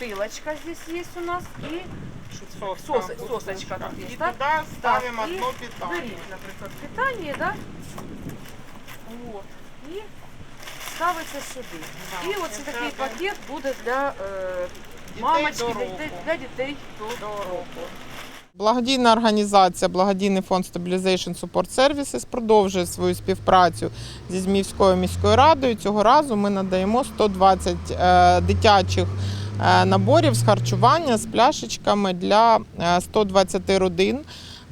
бутылочка здесь есть у нас и Сосочка, сос- сосочка тут И есть, так? туда ставим Так, одно питание. Беріть, наприклад, питання, да? От. І ставиться сюди. Да, І оце це такий пакет буде для е, мамочки, до для, року. для дітей до, До року. Благодійна організація Благодійний фонд Stabilization Support Services продовжує свою співпрацю зі Зміївською міською радою. Цього разу ми надаємо 120 е, дитячих наборів з харчування з пляшечками для е, 120 родин,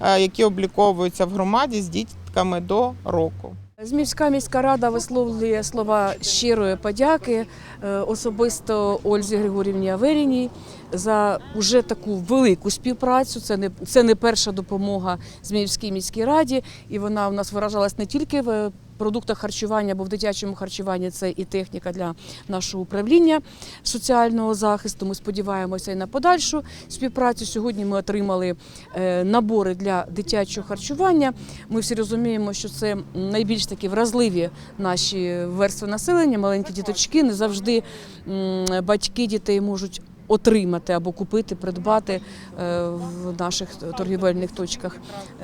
е, які обліковуються в громаді з дітками до року. Змівська міська рада висловлює слова щирої подяки е, особисто Ользі Григорівні Аверіній за уже таку велику співпрацю. Це не це не перша допомога Зміївській міській раді, і вона у нас виражалась не тільки в продуктах харчування, бо в дитячому харчуванні це і техніка для нашого управління соціального захисту. Ми сподіваємося і на подальшу співпрацю. Сьогодні ми отримали е, набори для дитячого харчування. Ми всі розуміємо, що це найбільш такі вразливі наші верстви населення, маленькі діточки. Не завжди батьки дітей можуть. Отримати або купити, придбати е, в наших торгівельних точках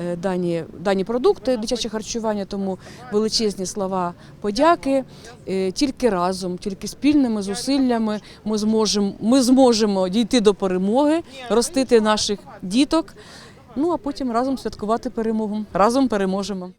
е, дані, дані продукти дитяче харчування. Тому величезні слова подяки. Е, Тільки разом, тільки спільними зусиллями ми зможемо, ми зможемо дійти до перемоги, ростити наших діток. Ну а потім разом святкувати перемогу. Разом переможемо.